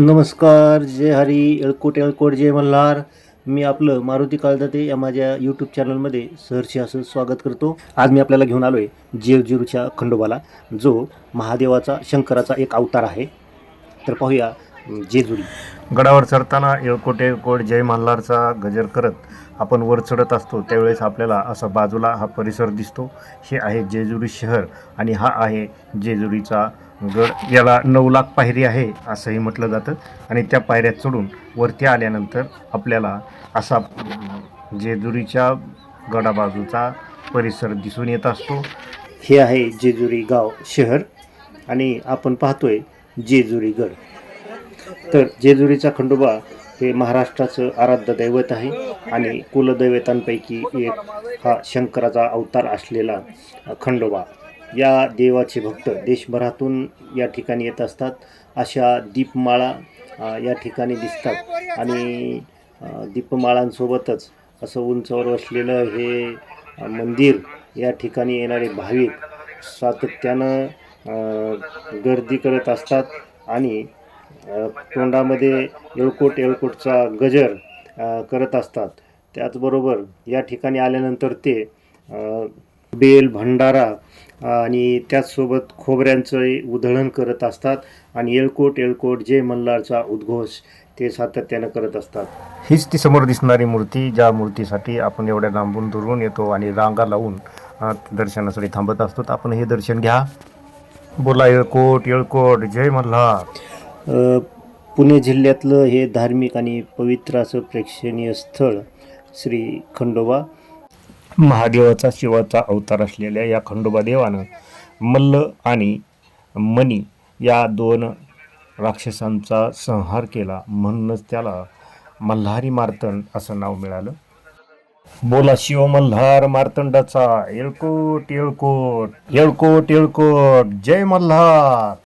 नमस्कार जय हरी एळकोट एळकोट जय मल्हार. मी आपलं मारुती काळदाते या माझ्या यूट्यूब चॅनलमध्ये सहर्षी असं स्वागत करतो. आज मी आपल्याला घेऊन आलो आहे जेजुरीच्या खंडोबाला जो महादेवाचा शंकराचा एक अवतार आहे. तर पाहूया जेजुरी गडावर चढताना एळकोट एळकोट जय मल्हारचा गजर करत आपण वर चढत असतो त्यावेळेस आपल्याला असा बाजूला हा परिसर दिसतो. हे आहे जेजुरी शहर आणि हा आहे जेजुरीचा गड याला नऊ लाख पायरी आहे असंही म्हटलं जातं आणि त्या पायऱ्या चढून वरती आल्यानंतर आपल्याला असा जेजुरीच्या गडाबाजूचा परिसर दिसून येत असतो. हे आहे जेजुरी गाव शहर आणि आपण पाहतोय जेजुरी गड. तर जेजुरीचा खंडोबा हे महाराष्ट्राचं आराध्य दैवत आहे आणि कुलदैवतांपैकी एक हा शंकराचा अवतार असलेला खंडोबा. या देवाचे भक्त देशभरातून या ठिकाणी येत असतात. अशा दीपमाळा या ठिकाणी दिसतात. आणि दीपमाळांसोबतच असं उंचावर असलेलं हे मंदिर या ठिकाणी येणारे भाविक सातत्यानं गर्दी करत असतात. आणि तोंडामध्ये येळकोट येळकोटचा गजर करत असतात. त्याचबरोबर या ठिकाणी आल्यानंतर ते बेल भंडारा आणि त्याचसोबत खोबऱ्यांचं उधळण करत असतात आणि येळकोट येळकोट जय मल्हारचा उद्घोष ते सातत्यानं करत असतात. हीच ती समोर दिसणारी मूर्ती ज्या मूर्तीसाठी आपण एवढ्या लांबून दुरून येतो आणि रांगा लावून दर्शनासाठी थांबत असतो. आपण हे दर्शन घ्या. बोला येळकोट येळकोट जय मल्हार. पुणे जिल्ह्यातलं हे धार्मिक आणि पवित्र असं प्रेक्षणीय स्थळ श्री खंडोबा. महादेवाचा शिवाचा अवतार असलेल्या या खंडोबा देवानं मल्ल आणि मणी या दोन राक्षसांचा संहार केला. म्हणूनच त्याला मल्हारी मार्तंड असं नाव मिळालं. बोला शिव मल्हार मार्तंडाचा येळकोट येळकोट येळकोट येळकोट. जय मल्हार.